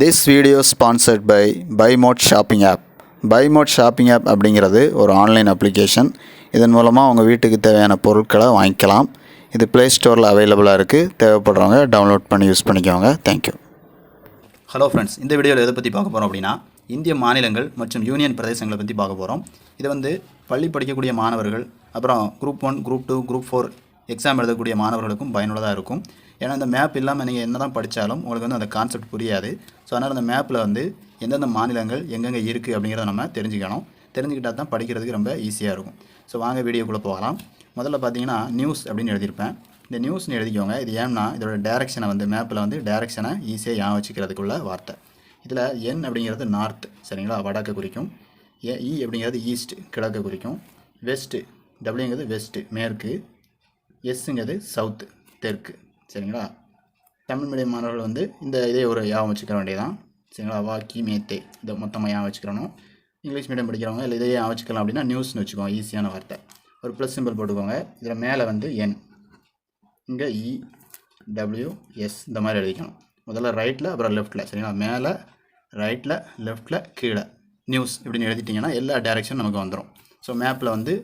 This video sponsored by Bymod shopping app Bymod shopping app அப்படிங்கிறது ஒரு online application இதன் மூலமாக உங்கள் வீட்டுக்கு தேவையான பொருட்களை வாங்கிக்கலாம். இது ப்ளே ஸ்டோரில் அவைலபிளாக இருக்குது தேவைப்படுறவங்க டவுன்லோட் பண்ணி யூஸ் பண்ணிக்கோங்க. தேங்க்யூ ஹலோ ஃப்ரெண்ட்ஸ் இந்த வீடியோவில் எதை பற்றி பார்க்க போகிறோம் அப்படின்னா இந்திய மாநிலங்கள் மற்றும் யூனியன் பிரதேசங்களை பற்றி பார்க்க போகிறோம் இது வந்து பள்ளி படிக்கக்கூடிய மாணவர்கள் அப்புறம் group one group two group four exam எழுதக்கூடிய மாணவர்களுக்கும் பயனுள்ளதாக இருக்கும். ஏன்னா இந்த மேப் இல்லாமல் நீங்கள் என்ன தான் படித்தாலும் உங்களுக்கு வந்து அந்த கான்செப்ட் புரியாது. ஸோ அதனால் அந்த மேப்பில் வந்து எந்தெந்த மாநிலங்கள் எங்கெங்கே இருக்குது அப்படிங்கிறத நம்ம தெரிஞ்சுக்கணும். தெரிஞ்சுக்கிட்டால் தான் படிக்கிறதுக்கு ரொம்ப ஈஸியாக இருக்கும். ஸோ வாங்க வீடியோக்குள்ளே போகலாம். முதல்ல பார்த்தீங்கன்னா நியூஸ் அப்படின்னு எழுதியிருப்பேன். இந்த நியூஸ்னு எழுதிக்கோங்க. இது ஏன்னா இதோட டேரெக்ஷனை வந்து மேப்பில் வந்து டேரெக்ஷனை ஈஸியாக ஞாபகம் வச்சுக்கிறதுக்குள்ள வார்த்தை. இதில் என் அப்படிங்கிறது நார்த் சரிங்களா? வடக்கு குறிக்கும். ஏ இ e அப்படிங்கிறது ஈஸ்ட் கிழக்கு குறிக்கும். வெஸ்ட்டு டபிள்யூங்கிறது வெஸ்ட்டு மேற்கு. எஸ்ஸுங்கிறது சவுத்து தெற்கு. சரிங்களா? தமிழ் மீடியம் மாணவர்கள் வந்து இந்த இதே ஒரு யாவம் வச்சுக்க வேண்டியதான் சரிங்களா? வா கி மேத்தே இதை மொத்தமாக ஞாபகம் வச்சுக்கிறணும். இங்கிலீஷ் மீடியம் படிக்கிறவங்க இல்லை இதையே ஞாபகம் வச்சுக்கலாம் அப்படின்னா நியூஸ்னு வச்சுக்கோங்க ஈஸியான வார்த்தை. ஒரு ப்ளஸ் சிம்பிள் போட்டுக்கோங்க. இதில் மேலே வந்து என் இங்கே இ e, டபிள்யூ எஸ் இந்த மாதிரி எழுதிக்கணும் முதல்ல ரைட்டில் அப்புறம் லெஃப்ட்டில் சரிங்களா? மேலே ரைட்டில் லெஃப்ட்டில் கீழே. நியூஸ் இப்படின்னு எழுதிட்டிங்கன்னா எல்லா டேரெக்ஷன் நமக்கு வந்துடும் ஸோ மேப்பில் வந்து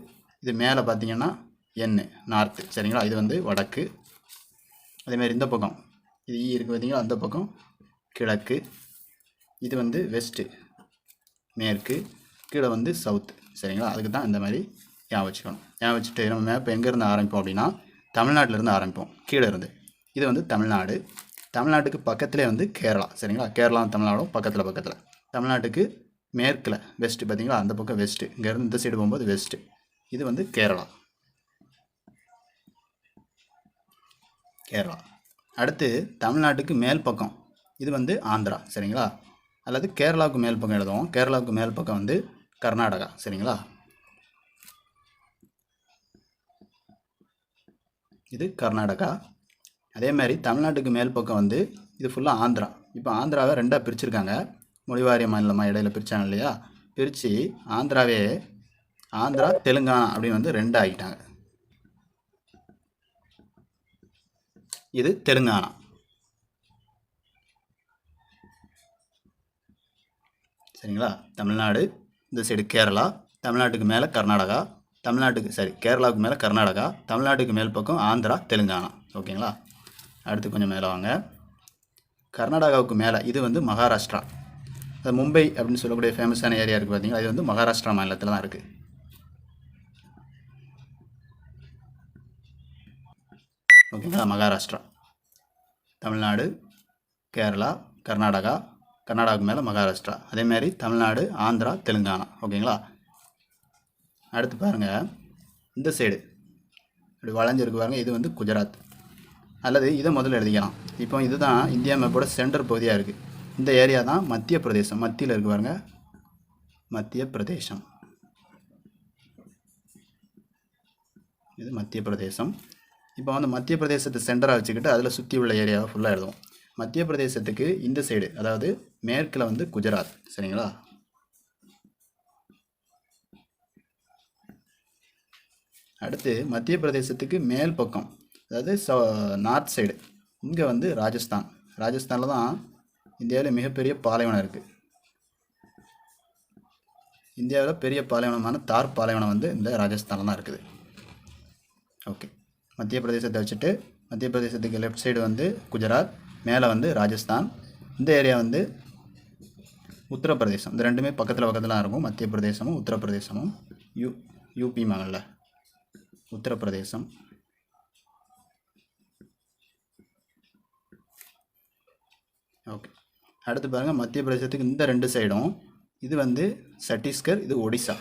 இது மேலே பார்த்தீங்கன்னா என் நார்த்து சரிங்களா? இது வந்து வடக்கு அதேமாதிரி இந்த பக்கம். இது e ஈ இருக்குது பார்த்திங்களா? அந்த பக்கம். கிழக்கு. இது வந்து வெஸ்ட்டு மேற்கு. கீழே வந்து சவுத்து சரிங்களா? அதுக்கு தான் இந்த மாதிரி ஞாபகம் வச்சுக்கணும். ஞாபகம் வச்சுட்டு நம்ம மேப் எங்கேருந்து ஆரம்பிப்போம் அப்படின்னா தமிழ்நாட்டிலேருந்து ஆரம்பிப்போம். கீழே இருந்து. இது வந்து தமிழ்நாடு. தமிழ்நாட்டுக்கு பக்கத்துலேயே வந்து கேரளா. சரிங்களா? கேரளா தமிழ்நாடும் பக்கத்தில் பக்கத்தில். தமிழ்நாட்டுக்கு மேற்கில் வெஸ்ட்டு பார்த்தீங்களா? அந்த பக்கம் வெஸ்ட்டு இங்கேருந்து இந்த சைடு போகும்போது வெஸ்ட்டு இது வந்து கேரளா. கேரளா. அடுத்து தமிழ்நாட்டுக்கு மேல் பக்கம். இது வந்து ஆந்திரா சரிங்களா? அல்லது கேரளாவுக்கு மேல் பக்கம் எழுதுவோம். கேரளாவுக்கு மேல் பக்கம் வந்து கர்நாடகா சரிங்களா? இது கர்நாடகா. அதே மாதிரி தமிழ்நாட்டுக்கு மேல் பக்கம் வந்து இது ஃபுல்லாக ஆந்திரா. இப்போ ஆந்திராவை ரெண்டாக பிரிச்சுருக்காங்க. மொழிவாரிய மாநிலமாக இடையில பிரித்தாங்க இல்லையா? பிரித்து ஆந்திராவே ஆந்திரா தெலுங்கானா அப்படின்னு வந்து ரெண்டாக ஆகிட்டாங்க இது தெலுங்கானா. சரிங்களா? தமிழ்நாடு இந்த சைடு கேரளா தமிழ்நாட்டுக்கு மேலே கர்நாடகா தமிழ்நாட்டுக்கு சரி கேரளாவுக்கு மேலே கர்நாடகா தமிழ்நாட்டுக்கு மேல் பக்கம் ஆந்திரா தெலுங்கானா. ஓகேங்களா? அடுத்து கொஞ்சம் மேலே வாங்க. கர்நாடகாவுக்கு மேலே இது வந்து மகாராஷ்டிரா. அது மும்பை அப்படின்னு சொல்லக்கூடிய ஃபேமஸான ஏரியா இருக்குது பார்த்தீங்களா இது வந்து மகாராஷ்டிரா மாநிலத்தில் தான் இருக்குது ஓகேங்களா மகாராஷ்டிரா. தமிழ்நாடு கேரளா கர்நாடகா கர்நாடகாவுக்கு மேலே மகாராஷ்டிரா. அதேமாதிரி தமிழ்நாடு ஆந்திரா தெலுங்கானா. ஓகேங்களா? அடுத்து பாருங்கள் இந்த சைடு இப்படி வளைஞ்சிருக்கு பாருங்கள் இது வந்து குஜராத். அல்லது இதை முதல்ல எழுதிக்கலாம். இப்போ இதுதான் இந்தியா மேப்போட சென்டர் பகுதியாக இருக்குது இந்த ஏரியா தான் மத்திய பிரதேசம். மத்தியில் இருக்கு பாருங்க. மத்திய பிரதேசம். இது மத்திய பிரதேசம். இப்போ வந்து மத்திய பிரதேசத்தை சென்டராக வச்சுக்கிட்டு அதில் சுற்றி உள்ள ஏரியாவை ஃபுல்லாக எழுதுவோம். மத்திய பிரதேசத்துக்கு இந்த சைடு அதாவது மேற்கில் வந்து குஜராத். சரிங்களா? அடுத்து மத்திய பிரதேசத்துக்கு மேல் பக்கம் அதாவது ச நார்த் சைடு இங்கே வந்து ராஜஸ்தான். ராஜஸ்தானில் தான் இந்தியாவில் மிகப்பெரிய பாலைவனம் இருக்குது இந்தியாவில் பெரிய பாலைவனமான தார் பாலைவனம் வந்து இந்த ராஜஸ்தானில் தான் இருக்குது. மத்திய பிரதேசத்தை வச்சுட்டு மத்திய பிரதேசத்துக்கு லெஃப்ட் சைடு வந்து குஜராத் மேலே வந்து ராஜஸ்தான். இந்த ஏரியா வந்து உத்தரப்பிரதேசம். இந்த ரெண்டுமே பக்கத்தில் பக்கத்தில் இருக்கும். மத்திய பிரதேசமும் உத்தரப்பிரதேசமும் யூ யூபி மகள்ல உத்தரப்பிரதேசம். ஓகே. அடுத்து பாருங்கள் மத்திய பிரதேசத்துக்கு இந்த ரெண்டு சைடும் இது வந்து சத்தீஸ்கர் இது ஒடிசா.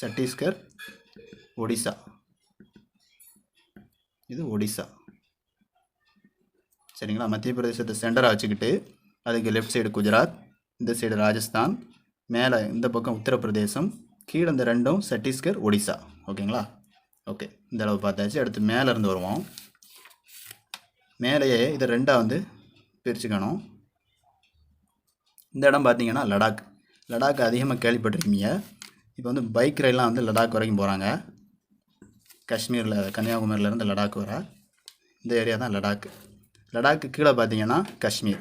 சத்தீஸ்கர் ஒடிசா. இது ஒடிசா. சரிங்களா? மத்திய பிரதேசத்தை சென்டராக வச்சுக்கிட்டு அதுக்கு லெஃப்ட் சைடு குஜராத் இந்த சைடு ராஜஸ்தான் மேலே இந்த பக்கம் உத்தரப்பிரதேசம் கீழே இந்த ரெண்டும் சத்தீஸ்கர் ஒடிசா. ஓகேங்களா? ஓகே. இந்த அளவு பார்த்தாச்சு. அடுத்து மேலே இருந்து வருவோம். மேலேயே இதை ரெண்டாக வந்து பிரிச்சுக்கணும். இந்த இடம் பார்த்தீங்கன்னா லடாக். லடாக் அதிகமாக கேள்விப்பட்டிருக்கீங்க. இப்போ வந்து பைக் ரைடெலாம் வந்து லடாக் வரைக்கும் போகிறாங்க காஷ்மீரில் கன்னியாகுமரியிலேருந்து லடாக் வர. இந்த ஏரியா தான் லடாக். லடாக்கு கீழே பார்த்தீங்கன்னா காஷ்மீர்.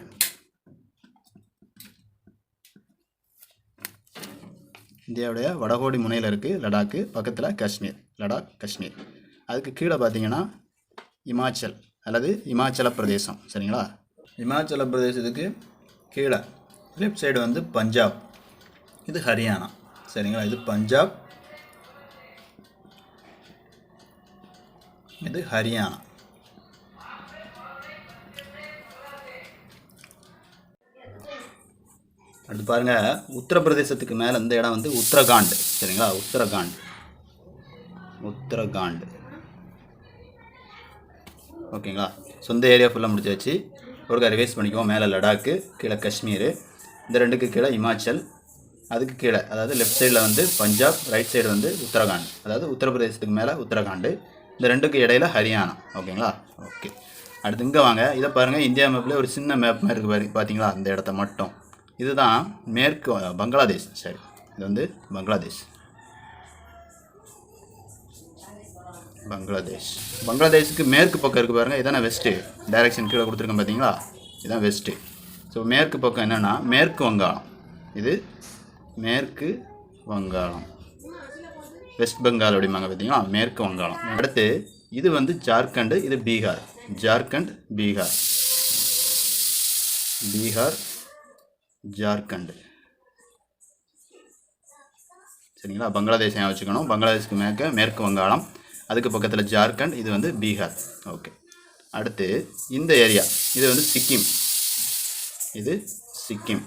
இந்தியாவுடைய வடகோடி முனையில் இருக்குது லடாக்கு பக்கத்தில் காஷ்மீர். லடாக் காஷ்மீர். அதுக்கு கீழே பார்த்தீங்கன்னா இமாச்சல் அல்லது இமாச்சல பிரதேசம். சரிங்களா? இமாச்சல பிரதேசத்துக்கு கீழே லெஃப்ட் சைடு வந்து பஞ்சாப். இது ஹரியானா. சரிங்களா? இது பஞ்சாப் இது ஹரியானா. அடுத்து பாருங்க உத்தரப்பிரதேசத்துக்கு மேலே இந்த இடம் வந்து உத்தரகாண்ட். சரிங்களா? உத்தரகாண்ட். உத்தரகாண்ட். ஓகேங்களா? சொந்த ஏரியா ஃபுல்லாக முடிச்சாச்சு. ஒருக்கா ரிவைஸ் பண்ணிக்குவோம். மேலே லடாக்கு கீழே காஷ்மீர். இந்த ரெண்டுக்கு கீழே இமாச்சல். அதுக்கு கீழே அதாவது லெஃப்ட் சைடில் வந்து பஞ்சாப் ரைட் சைடு வந்து உத்தரகாண்ட். அதாவது உத்தரப்பிரதேசத்துக்கு மேலே உத்தரகாண்ட். இந்த ரெண்டுக்கு இடையில ஹரியானா. ஓகேங்களா? ஓகே. அடுத்து இங்கே வாங்க. இதை பாருங்கள் இந்தியா மேப்பில் ஒரு சின்ன மேப் மாதிரி இருக்குது பாரு பார்த்தீங்களா அந்த இடத்த மட்டும். இதுதான் மேற்கு பங்களாதேஷ். சரி. இது வந்து பங்களாதேஷ். பங்களாதேஷ். பங்களாதேஷுக்கு மேற்கு பக்கம் இருக்குது பாருங்கள் இதான வெஸ்ட்டு டைரக்ஷன் கீழே கொடுத்துருக்கேன் பார்த்தீங்களா இதுதான் வெஸ்ட்டு ஸோ மேற்கு பக்கம் என்னென்னா மேற்கு வங்காளம். இது மேற்கு வங்காளம். வெஸ்ட் பெங்கால் அப்படிம்பாங்க பார்த்தீங்களா? மேற்கு வங்காளம். அடுத்து இது வந்து ஜார்க்கண்டு இது பீகார். ஜார்க்கண்ட் பீகார். பீகார் ஜார்க்கண்டு. சரிங்களா? பங்களாதேஷ் வச்சுக்கணும்? பங்களாதேஷ்க்கு மேற்க மேற்கு வங்காளம். அதுக்கு பக்கத்தில் ஜார்க்கண்ட் இது வந்து பீகார். ஓகே. அடுத்து இந்த ஏரியா. இது வந்து சிக்கிம். இது சிக்கிம்.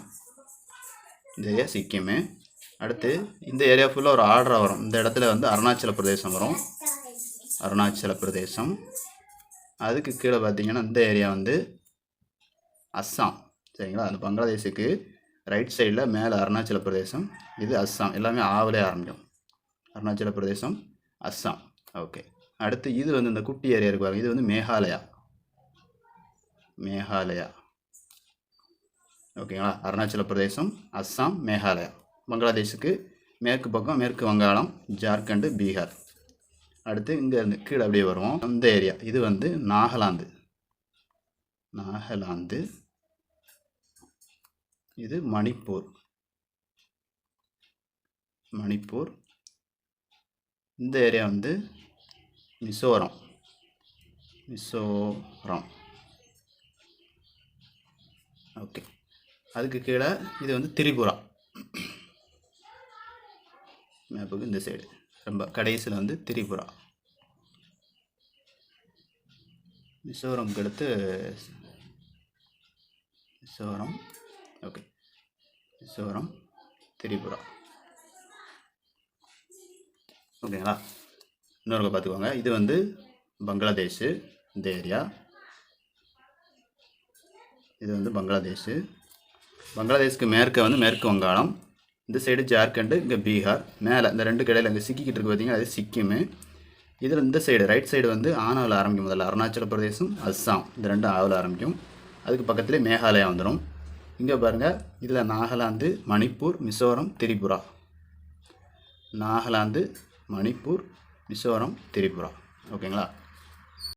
இந்த ஏரியா சிக்கிமு. அடுத்து இந்த ஏரியா ஃபுல்லாக ஒரு ஆர்டராக வரும். இந்த இடத்துல வந்து அருணாச்சல பிரதேசம் வரும். அருணாச்சல பிரதேசம். அதுக்கு கீழே பார்த்தீங்கன்னா இந்த ஏரியா வந்து அஸ்ஸாம். சரிங்களா? அந்த பங்களாதேஷுக்கு ரைட் சைடில் மேலே அருணாச்சல பிரதேசம். இது அஸ்ஸாம். எல்லாமே ஆவலே ஆரம்பிக்கும். அருணாச்சல பிரதேசம் அஸ்ஸாம். ஓகே அடுத்து இது வந்து இந்த குட்டி ஏரியா இருக்கு பாருங்க. இது வந்து மேகாலயா. மேகாலயா. ஓகேங்களா அருணாச்சல பிரதேசம் அஸ்ஸாம் மேகாலயா. பங்களாதேஷுக்கு மேற்கு பக்கம் மேற்கு வங்காளம் ஜார்க்கண்டு பீகார். அடுத்து இங்கே இருந்து கீழே அப்படியே வருவோம். அந்த ஏரியா. இது வந்து நாகாலாந்து. நாகாலாந்து. இது மணிப்பூர். மணிப்பூர். இந்த ஏரியா வந்து மிசோரம். மிசோரம். ஓகே. அதுக்கு கீழே இது வந்து திரிபுரா. மேப்புக்கு இந்த சைடு ரொம்ப கடைசியில் வந்து திரிபுரா. மிசோரம்க்கு அடுத்து மிசோரம் ஓகே மிசோரம் திரிபுரா. ஓகேங்களா இன்னொருக்க பார்த்துக்கோங்க இது வந்து பங்களாதேஷு இந்த ஏரியா இது வந்து பங்களாதேஷு. பங்களாதேஷ்க்கு மேற்க வந்து மேற்கு வங்காளம். இந்த சைடு ஜார்க்கண்டு இங்கே பீகார் மேலே இந்த ரெண்டு கடையில் இங்கே சிக்கிக்கிட்டு இருக்கு பார்த்தீங்கன்னா அது சிக்கிமு. இதில் இந்த சைடு ரைட் சைடு வந்து ஆனாவில் ஆரம்பிக்கும் முதல்ல. அருணாச்சல பிரதேசம் அஸ்ஸாம். இந்த ரெண்டு ஆவில் ஆரம்பிக்கும். அதுக்கு பக்கத்துலேயே மேகாலயா வந்துடும் இங்கே பாருங்கள் இதில் நாகாலாந்து மணிப்பூர் மிசோரம் திரிபுரா. நாகாலாந்து மணிப்பூர் மிசோரம் திரிபுரா. ஓகேங்களா?